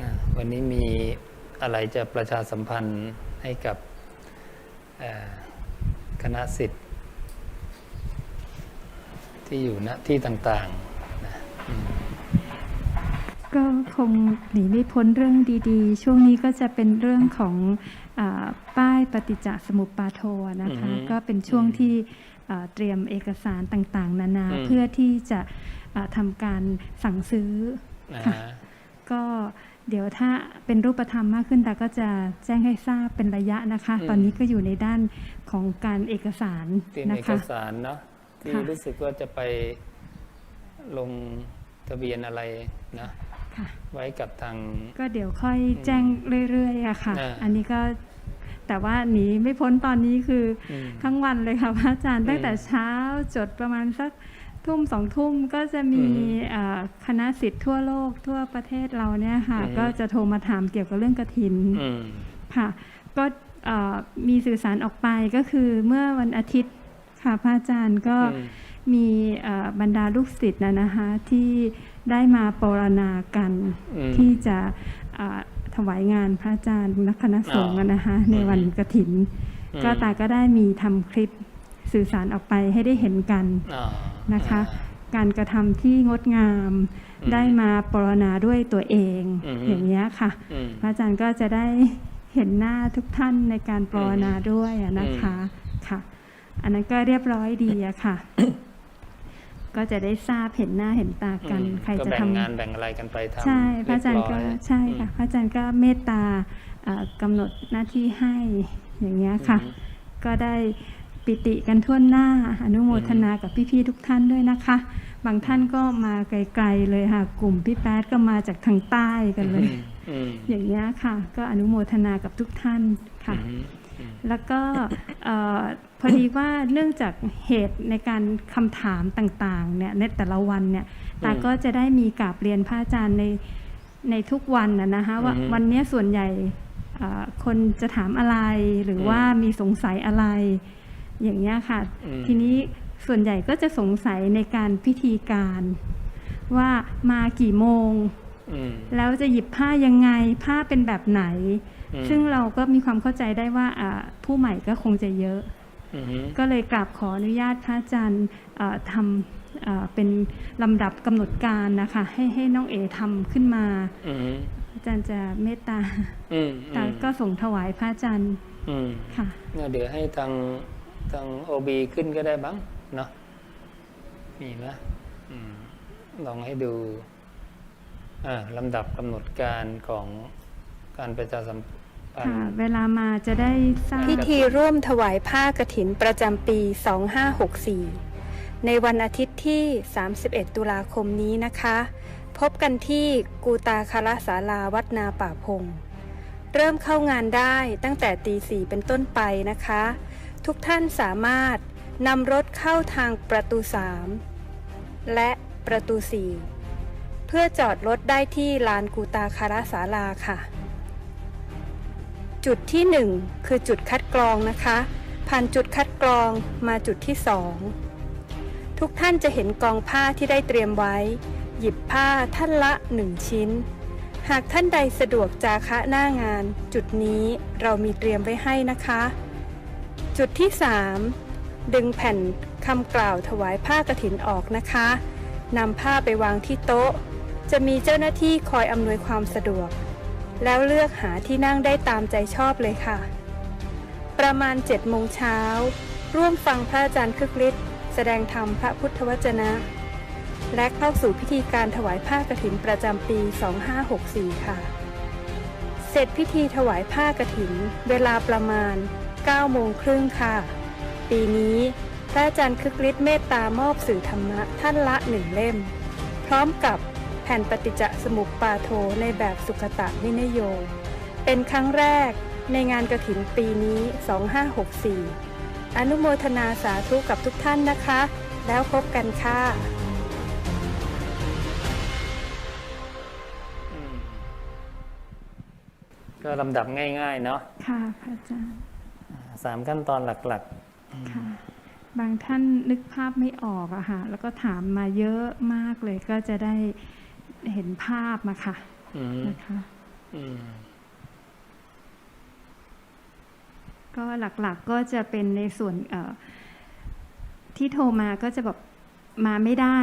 อ่าวันนี้มีอะไรจะประชาสัมพันธ์ให้กับเอ่อคณะสิทธิ์ ที่อยู่ณที่ต่างๆนะก็คงหนีไม่พ้นเรื่องดีๆ ช่วงนี้ก็จะเป็นเรื่องของอาป้ายปฏิจจสมุปบาโทนะคะอือฮึก็เป็นช่วงที่อ่าเตรียมเอกสารต่างๆ นานาอืมเพื่อที่จะอ่าทำการสั่งซื้อนะค่ะฮะก็ เดี๋ยวถ้าเป็นรูปธรรมมากขึ้นตาก็จะแจ้งให้ทราบเป็นระยะนะคะ ตอนนี้ก็อยู่ในด้านของการเอกสารเตรียมนะเอกคะสารเนาะที่ค่ะรู้สึกว่าจะไปลงทะเบียนอะไรนะค่ะไว้กับทาง ก็เดี๋ยวค่อยแจ้งเรื่อยๆอะค่ะอ่าอันนี้ก็แต่ว่าหนีไม่พ้นตอนนี้คืออืมทั้งวันเลยค่ะพระอาจารย์อืมตั้งแต่เช้าจดประมาณสัก ทุ่มสองทุ่มก็จะมีอืมเอ่อคณะสิทธิ์ทั่วโลกทั่วประเทศเราเนี่ยค่ะอืมก็จะโทรมาถามเกี่ยวกับเรื่องกระถินอืมค่ะ ก็เอ่อมีสื่อสารออกไปก็คือเมื่อวันอาทิตย์ค่ะพระอาจารย์ก็อืมมีเอ่อบรรดาลูกศิษย์นะนะคะที่ได้มาปรณากันอืมที่จะอ่าถวายงานพระอาจารย์นักคณะสงฆ์อะนะคะในวันกระถินอืมก็ตาก็ได้มีทำคลิปสื่อสารออกไปให้ได้เห็นกันอ่า นะคะอ่าการกระทำที่งดงามอืมได้มาปรณาด้วยตัวเองอืมอย่างนี้ยค่ะอืมพระอาจารย์ก็จะได้เห็นหน้าทุกท่านในการปรณนาด้วยอะนะคะค่ะ อันนั้นก็เรียบร้อยดีอะค่ะ ก็จะได้ทราบเห็นหน้าเห็นตากันอืมใครก็จะแบ่งทำงานแบ่งอะไรกันไปทำใช่พระอาจารย์ก็เบร้อใช่ค่ะ พระอาจารย์ก็เมตตาเอ่อกำหนดหน้าที่ให้อย่างเงี้ยค่ะอืมก็ได้ ปิติกันทั่วหน้า อนุโมทนากับพี่ๆทุกท่านด้วยนะคะ บางท่านก็มาไกลๆเลยค่ะ กลุ่มพี่แป๊ดก็มาจากทางใต้กันเลยอืมอย่างเงี้ยค่ะ ก็อนุโมทนากับทุกท่านค่ะอืมอืมแล้วก็เอ่อพอดีว่าเนื่องจากเหตุในการคำถามต่างๆเนี่ยในแต่ละวันเนี่ยตาก็จะได้มีกราบเรียนพระอาจารย์ในในทุกวันนะนะคะว่าอือฮึวันเนี้ยส่วนใหญ่เอ่อคนจะถามอะไรหรืออมว่ามีสงสัยอะไร อย่างเงี้ยค่ะอืมทีนี้ส่วนใหญ่ก็จะสงสัยในการพิธีการ ว่ามากี่โมงอืมแล้วจะหยิบผ้ายังไงผ้าเป็นแบบไหนอืมซึ่งเราก็มีความเข้าใจได้ว่าอ่าผู้ใหม่ก็คงจะเยอะอืมก็เลยกราบขออนุญาตพระอาจารย์เอ่อทำเอ่อเป็นลำดับกำหนดการนะคะ ให้ให้น้องเอทำขึ้นมาอืมอาจารย์จะเมตตาอืมตาก็ส่งถวายพระอาจารย์อืมค่ะเนี่ยเดี๋ยวให้ทาง ทางโอบีขึ้นก็ได้บ้างเนาะมีไหมอืมลองให้ดูอ่าลำดับกำหนดการของการประชาสัมพันค่ะธ์เวลามาจะได้ทราบพิธีร่วมถวายผ้ากฐินประจำปี 2564 ในวันอาทิตย์ที่ 31 ตุลาคมนี้นะคะ พบกันที่กูตาคารศาลาวัดนาป่าพง เริ่มเข้างานได้ตั้งแต่ตีสี่เป็นต้นไปนะคะ ทุกท่านสามารถนำรถเข้าทางประตู 3 และประตู 4 เพื่อจอดรถได้ที่ลานกูตาคารศาลาค่ะ จุดที่ 1 คือจุดคัดกรองนะคะ ผ่านจุดคัดกรองมาจุดที่ 2 ทุกท่านจะเห็นกองผ้าที่ได้เตรียมไว้ หยิบผ้าท่านละ 1 ชิ้น หากท่านใดสะดวกจาคะหน้างาน จุดนี้เรามีเตรียมไว้ให้นะคะ จุดที่ 3 ดึงแผ่นคำกล่าวถวายผ้ากฐินออกนะคะนำผ้าไปวางที่โต๊ะ จะมีเจ้าหน้าที่คอยอำนวยความสะดวก แล้วเลือกหาที่นั่งได้ตามใจชอบเลยค่ะ ประมาณ7โมงเช้า ร่วมฟังพระอาจารย์คึกฤทธิ์แสดงธรรมพระพุทธวจนะ และเข้าสู่พิธีการถวายผ้ากฐินประจำปี 2564 ค่ะ เสร็จพิธีถวายผ้ากฐินเวลาประมาณ 9โมงครึ่งค่ะ ปีนี้พระอาจารย์คึกฤทธิ์เมตตามอบสื่อธรรมะท่านละหนึ่งเล่ม พร้อมกับแผ่นปฏิจจสมุปปาโทในแบบสุขตะวินโย เป็นครั้งแรกในงานกระถินปีนี้ 2564 อนุโมทนาสาธุกับทุกท่านนะคะ แล้วพบกันค่ะอืมก็ลำดับง่ายๆเนาะค่ะพระอาจารย์ สามขั้นตอนหลักค่ะบางท่านนึกภาพไม่ออกอะค่ะ แล้วก็ถามมาเยอะมากเลยก็จะได้เห็นภาพมาค่ะๆอืมนะคะอืมก็หลักๆก็จะเป็นในส่วนเอ่อที่โทรมาก็จะแบบมาไม่ได้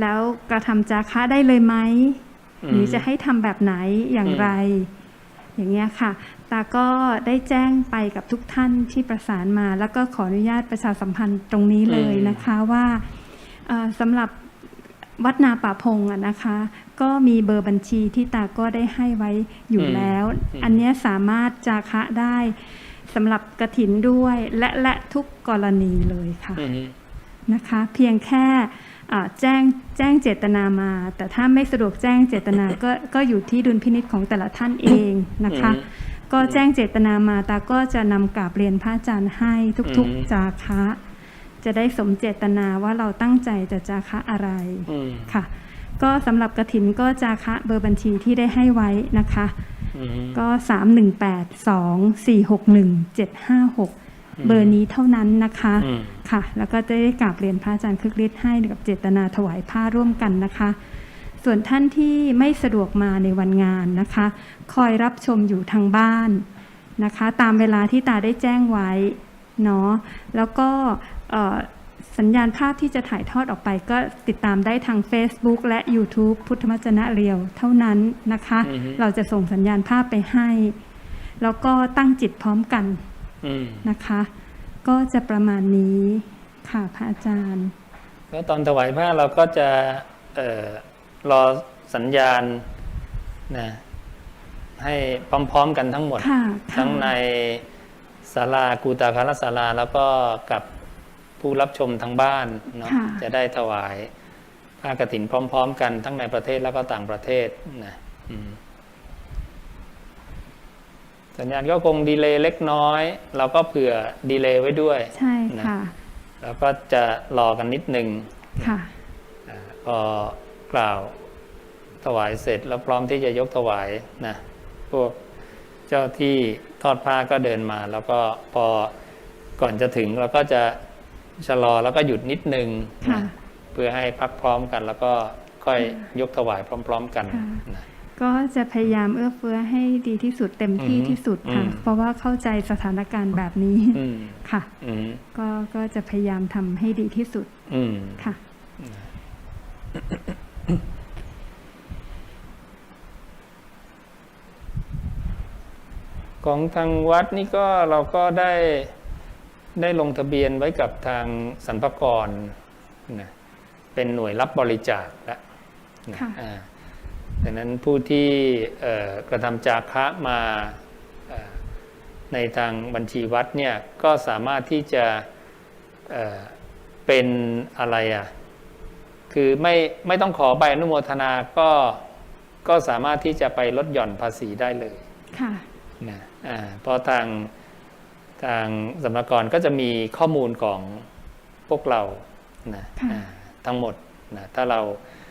แล้วกระทำจาคะได้เลยไหมอืมหรือจะให้ทำแบบไหนอย่างไร อย่างเงี้ยค่ะ ตาก็ได้แจ้งไปกับทุกท่านที่ประสานมา แล้วก็ขออนุญาตประชาสัมพันธ์ตรงนี้เลยนะคะว่าเอ่อสำหรับวัดนาป่าพงอะนะคะ ก็มีเบอร์บัญชีที่ตาก็ได้ให้ไว้อยู่แล้ว อันเนี้ยสามารถจาคะได้สำหรับกระถินด้วยและและทุกกรณีเลยค่ะอืมนะคะ เพียงแค่อ่า แจ้งแจ้งเจตนามา แต่ถ้าไม่สะดวกแจ้งเจตนาก็ก็อยู่ที่ดุลพินิษของแต่ละท่านเองนะคะอืมก็แจ้งเจตนามาตาก็จะนำกราบเรียนพระอาจารย์ให้ทุกอืมๆจาคะจะได้สมเจตนาว่าเราตั้งใจจะจาคะอะไรอืมค่ะ ก็สำหรับกระถินก็จาคะเบอร์บัญชีที่ได้ให้ไว้นะคะอืมก็3 1 8 2 4 6 1 7 5 6 เบอร์นี้เท่านั้นนะคะอืมค่ะ แล้วก็จะได้กราบเรียนพระอาจารย์คึกฤทธิ์ให้กับเจตนาถวายผ้าร่วมกันนะคะ ส่วนท่านที่ไม่สะดวกมาในวันงานนะคะ คอยรับชมอยู่ทางบ้านนะคะ ตามเวลาที่ตาได้แจ้งไว้เนาะแล้วก็เอ่อสัญญาณภาพที่จะถ่ายทอดออกไปก็ติดตามได้ทาง Facebook และ YouTube พุทธมจนะเรียวเท่านั้นนะคะอือฮึเราจะส่งสัญญาณภาพไปให้ แล้วก็ตั้งจิตพร้อมกันอืม นะคะ ก็จะประมาณนี้ค่ะพระอาจารย์ก็ตอนถวายผ้าเราก็จะเอ่อรอสัญญาณนะให้พร้อมๆกันทั้งหมดค่ะค่ะทั้งในศาลากูตาคารศาลาแล้วก็กับผู้รับชมทางบ้านเนาะค่ะจะได้ถวายผ้ากฐินพร้อม ๆ กันทั้งในประเทศแล้วก็ต่างประเทศนะอืม สัญญาณก็คงดีเลย์เล็กน้อย เราก็เผื่อดีเลย์ไว้ด้วยใช่ค่ะแล้วก็จะรอกันนิดนึงค่ะอาพอกล่าวถวายเสร็จแล้วพร้อมที่จะยกถวายนะพวกเจ้าที่ทอดผ้าก็เดินมา แล้วก็พอก่อนจะถึงเราก็จะชะลอแล้วก็หยุดนิดนึงค่ะนะเพื่อให้พักพร้อมกัน แล้วก็ค่อยยกถวายพร้อม ๆ กันค่ะนะ ก็จะพยายามเอื้อเฟื้อให้ดีที่สุดเต็มที่อืมที่สุดค่ะอืมเพราะว่าเข้าใจสถานการณ์แบบนี้อืมค่ะอืมก็ก็จะพยายามทำให้ดีที่สุดอืมค่ะ ของทางวัดนี่ก็เราก็ได้ได้ลงทะเบียนไว้กับทางสรรพากรนะเป็นหน่วยรับบริจาคแล้วนะค่ะอ่า ดังนั้นผู้ที่เอ่อกระทำจาคะมาเอ่อในทางบัญชีวัดเนี่ยก็สามารถที่จะเอ่อเป็นอะไรอะคือไม่ไม่ต้องขอใบอนุโมทนาก็ก็สามารถที่จะไปลดหย่อนภาษีได้เลยค่ะนะอ่าเพราะทางทางสำนักกรก็จะมีข้อมูลของพวกเรานะค่ะอ่าทั้งหมดนะถ้าเราอ่า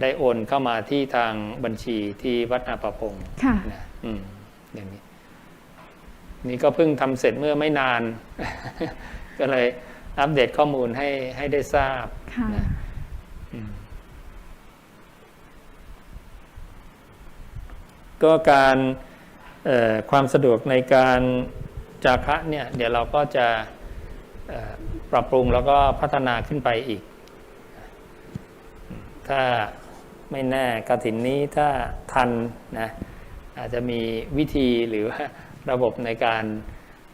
ได้โอนเข้ามาที่ทางบัญชีที่วัดนาประพงศ์ค่ะนะอืมอย่างนี้ นี่ก็เพิ่งทำเสร็จเมื่อไม่นาน ก็เลยอัปเดตข้อมูลให้ให้ได้ทราบค่ะนะอืมก็การเอ่อความสะดวกในการจาคะเนี่ย เดี๋ยวเราก็จะเอ่อปรับปรุงแล้วก็พัฒนาขึ้นไปอีก ถ้าไม่แน่กระถินนี้ถ้าทันนะอาจจะมีวิธีหรือว่าระบบในการ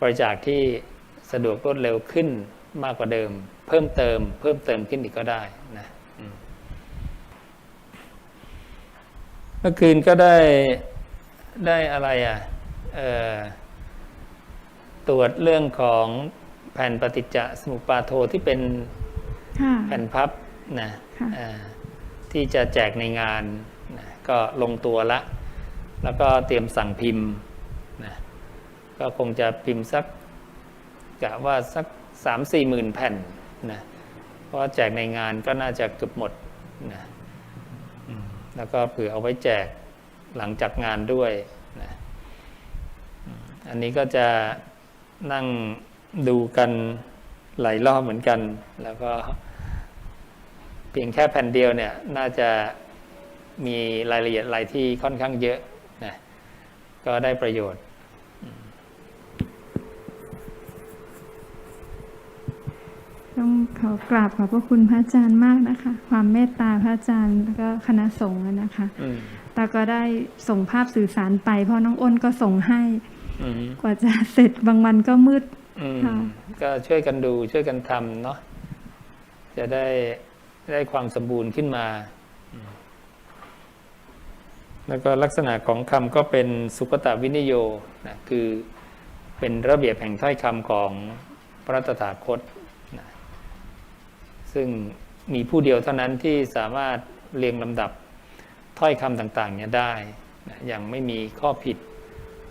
บริจาคที่สะดวกรวดเร็วขึ้นมากกว่าเดิม เพิ่มเติม เพิ่มเติมขึ้นอีกก็ได้นะอืมเมื่อคืนก็ได้ได้อะไรอะเอ่อตรวจเรื่องของแผ่นปฏิจจสมุปบาโทที่เป็นค่ะแผ่นพับนะค่ะอ่า ที่จะแจกในงานนะก็ลงตัวละ แล้วก็เตรียมสั่งพิมพ์นะก็คงจะพิมพ์สักกะว่าสักสามสี่หมื่นแผ่นนะเพราะแจกในงานก็น่าจะเกือบหมดนะแล้วก็เผื่อเอาไว้แจกหลังจากงานด้วยนะอันนี้ก็จะนั่งดูกันหลายรอบเหมือนกัน แล้วก็ เพียงแค่แผ่นเดียวเนี่ยน่าจะมีรายละเอียดรายที่ค่อนข้างเยอะนะก็ได้ประโยชน์ ต้องขอกราบขอบพระคุณพระอาจารย์มากนะคะ ความเมตตาพระอาจารย์แล้วก็คณะสงฆ์นะคะอืมตาก็ได้ส่งภาพสื่อสารไป เพราะน้องอ้นก็ส่งให้อืมกว่าจะเสร็จบางวันก็มืดอืมค่ะก็ช่วยกันดูช่วยกันทำเนาะจะได้ ได้ความสมบูรณ์ขึ้นมา แล้วก็ลักษณะของคำก็เป็นสุขตวินิโยนะคือเป็นระเบียบแห่งถ้อยคำของพระตถาคตนะซึ่งมีผู้เดียวเท่านั้นที่สามารถเรียงลำดับถ้อยคำต่างๆเนี่ยได้นะอย่างไม่มีข้อผิด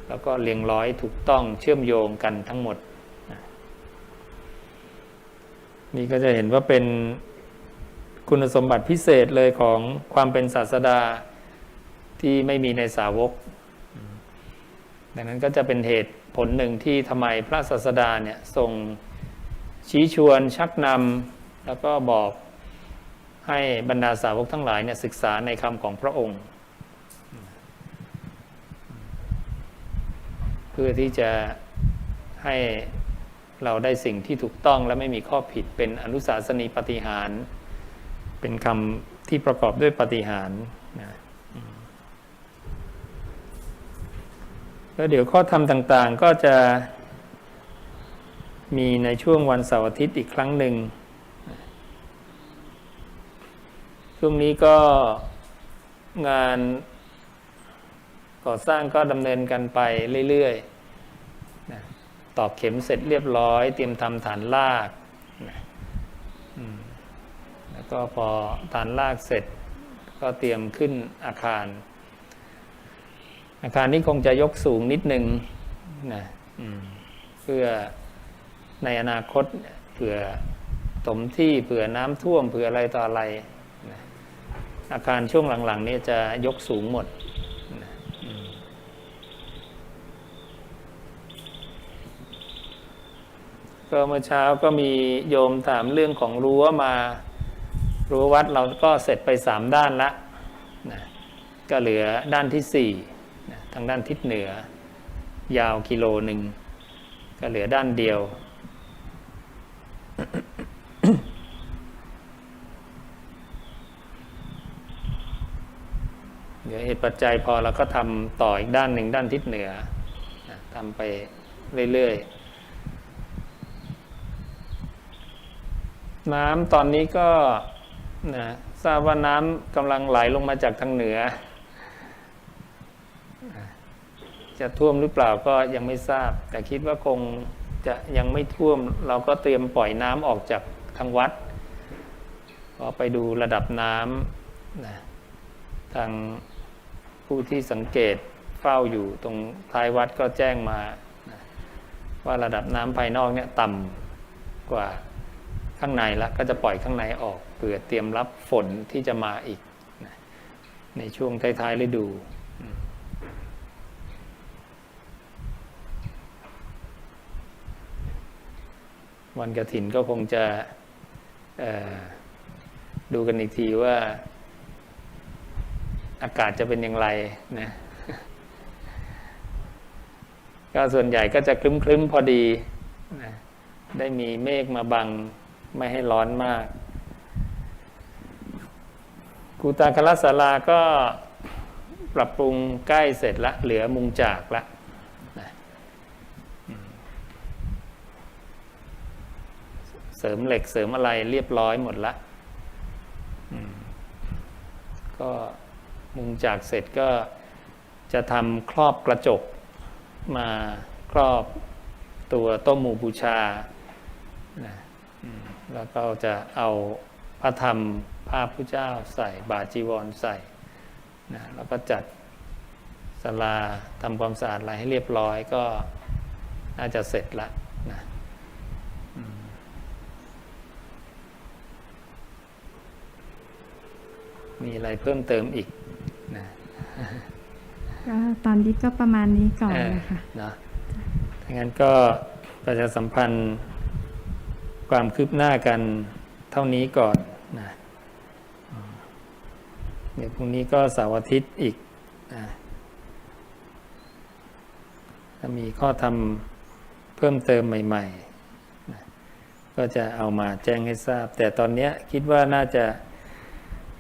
แล้วก็เรียงร้อยถูกต้องเชื่อมโยงกันทั้งหมดนี่ก็จะเห็นว่าเป็น คุณสมบัติพิเศษเลยของความเป็นศาสดาที่ไม่มีในสาวก ดังนั้นก็จะเป็นเหตุผลหนึ่งที่ทำไมพระศาสดาเนี่ยทรงชี้ชวนชักนำแล้วก็บอกให้บรรดาสาวกทั้งหลายเนี่ยศึกษาในคำของพระองค์ เพื่อที่จะให้เราได้สิ่งที่ถูกต้องและไม่มีข้อผิดเป็นอนุสาสนีปฏิหาร เป็นคำที่ประกอบด้วยปฏิหารนะแล้วเดี๋ยวข้อธรรมต่างๆก็จะมีในช่วงวันเสาร์อาทิตย์อีกครั้งหนึ่ง ช่วงนี้ก็งานก่อสร้างก็ดำเนินกันไปเรื่อยๆตอกเข็มเสร็จเรียบร้อย เตรียมทำฐานลาก ก็พอฐานลากเสร็จ ก็เตรียมขึ้นอาคาร อาคารนี้คงจะยกสูงนิดนึงนะเพื่อในอนาคตเผื่อถมที่เผื่อน้ำท่วมเผื่ออะไรต่ออะไรนะอาคารช่วงหลังๆ นี้จะยกสูงหมดนะก็เมื่อเช้าก็มีโยมถามเรื่องของรั้วมา รั้ววัดเราก็เสร็จไปสามด้านละนะก็เหลือด้านที่สี่นะทางด้านทิศเหนือ ยาวกิโลหนึ่งก็เหลือด้านเดียวเดี๋ยวเหตุปัจจัยพอเราก็ทำต่ออีกด้านหนึ่งด้านทิศเหนือนะทำไปเรื่อยๆน้ำตอนนี้ก็ นะทราบว่าน้ำกำลังไหลลงมาจากทางเหนือ จะท่วมหรือเปล่าก็ยังไม่ทราบ แต่คิดว่าคงจะยังไม่ท่วม เราก็เตรียมปล่อยน้ำออกจากทางวัดก็ไปดูระดับน้ำนะทางผู้ที่สังเกตเฝ้าอยู่ตรงท้ายวัดก็แจ้งมานะว่าระดับน้ำภายนอกเนี่ยต่ำกว่าข้างในและก็จะปล่อยข้างในออก เพื่อเตรียมรับฝนที่จะมาอีก ในช่วงท้ายๆฤดูวันกระถินก็คงจะดูกันอีกทีว่า อากาศจะเป็นอย่างไรนะก็ส่วนใหญ่ก็จะคลึ้มๆพอดีนะได้มีเมฆมาบังไม่ให้ร้อนมาก กูตาคลศาลาก็ปรับปรุงใกล้เสร็จละ เหลือมุงจากละเสริมเหล็กเสริมอะไรเรียบร้อยหมดละก็มุงจากเสร็จก็จะทำครอบกระจกมาครอบตัวโต้มหมู่บูชานะแล้วก็จะเอา พระธรรมภาพพุทธเจ้าใส่บาทจีวรใส่นะแล้วก็จัดศาลาทำความสะอาดอะไรให้เรียบร้อยก็น่าจะเสร็จละนะอืมมีอะไรเพิ่มเติมอีกนะก็ตอนนี้ก็ประมาณนี้ก่อนนะคะเออเนอะถ้างั้นก็ประชาสัมพันธ์ความคืบหน้ากันเท่านี้ก่อน นะเดี๋ยวพรุ่งนี้ก็เสาร์อาทิตย์อีกนะถ้ามีข้อธรรมเพิ่มเติมใหม่ๆนะก็จะเอามาแจ้งให้ทราบ แต่ตอนนี้คิดว่าน่าจะ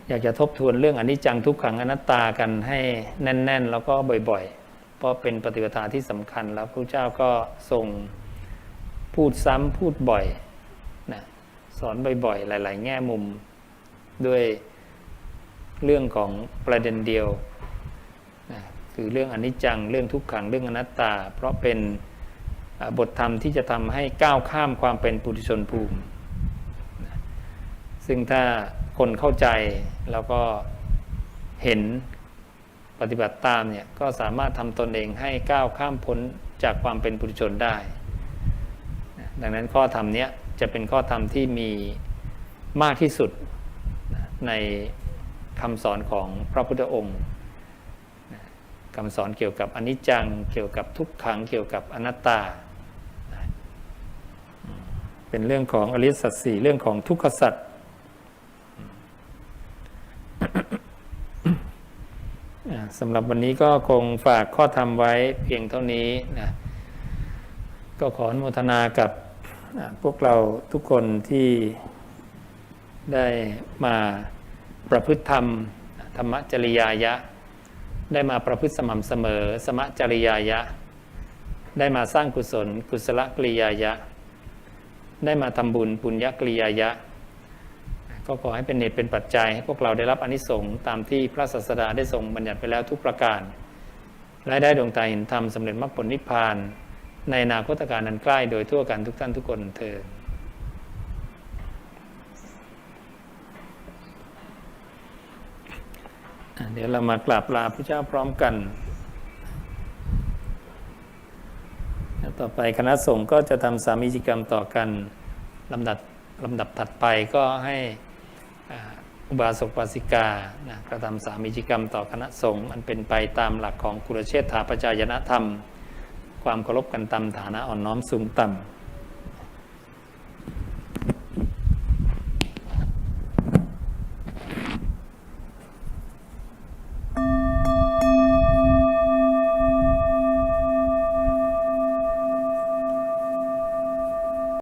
อยากจะทบทวนเรื่องอนิจจังทุกขังอนัตตากันให้แน่น ๆ แล้วก็บ่อยๆ เพราะเป็นปฏิปทาที่สำคัญแล้วพระเจ้าก็ทรงพูดซ้ำพูดบ่อย สอนบ่อยๆ หลาย ๆ แง่มุม ด้วยเรื่องของประเด็นเดียวนะคือเรื่องอนิจจังเรื่องทุกขังเรื่องอนัตตา เพราะเป็นบทธรรมที่จะทำให้ก้าวข้ามความเป็นปุถุชนภูมิ ซึ่งถ้าคนเข้าใจแล้วก็เห็นปฏิบัติตามเนี่ยก็สามารถทำตนเองให้ก้าวข้ามพ้นจากความเป็นปุถุชนได้ ดังนั้นข้อธรรมเนี้ย จะเป็นข้อธรรมที่มีมากที่สุดในคำสอนของพระพุทธองค์คำสอนเกี่ยวกับอนิจจัง เกี่ยวกับทุกขัง เกี่ยวกับอนัตตา เป็นเรื่องของอริสัจสี่เรื่องของทุกขสัจสำหรับวันนี้ก็คงฝากข้อธรรมไว้เพียงเท่านี้นะก็ขออนุโมทนากับ พวกเราทุกคนที่ได้มาประพฤติธรรม ธรรมจริยายะ ได้มาประพฤติสม่ำเสมอ สมจริยายะ ได้มาสร้างกุศล กุศลกริยายะ ได้มาทำบุญปุญญกริยายะ ก็ขอให้เป็นเหตุเป็นปัจจัยให้พวกเราได้รับอนิสงส์ตามที่พระศาสดาได้ทรงบัญญัติไปแล้วทุกประการและได้ดวงตาเห็นธรรมสำเร็จมรรคผลนิพพาน ในนาคตการนั้นใกล้โดยทั่วกันทุกท่านทุกคนเถิดอะเดี๋ยวเรามากราบลาพระเจ้าพร้อมกันแล้วต่อไปคณะสงฆ์ก็จะทำสามีจิกรรมต่อกันลำดับลำดับถัดไปก็ให้อุบาสกปาสิกานะกระทำสามีจิกรรมต่อคณะสงฆ์มันเป็นไปตามหลักของกุลเชษฐาปจายนธรรม ความเคารพกันตามฐานะอ่อนน้อมสูงต่ำ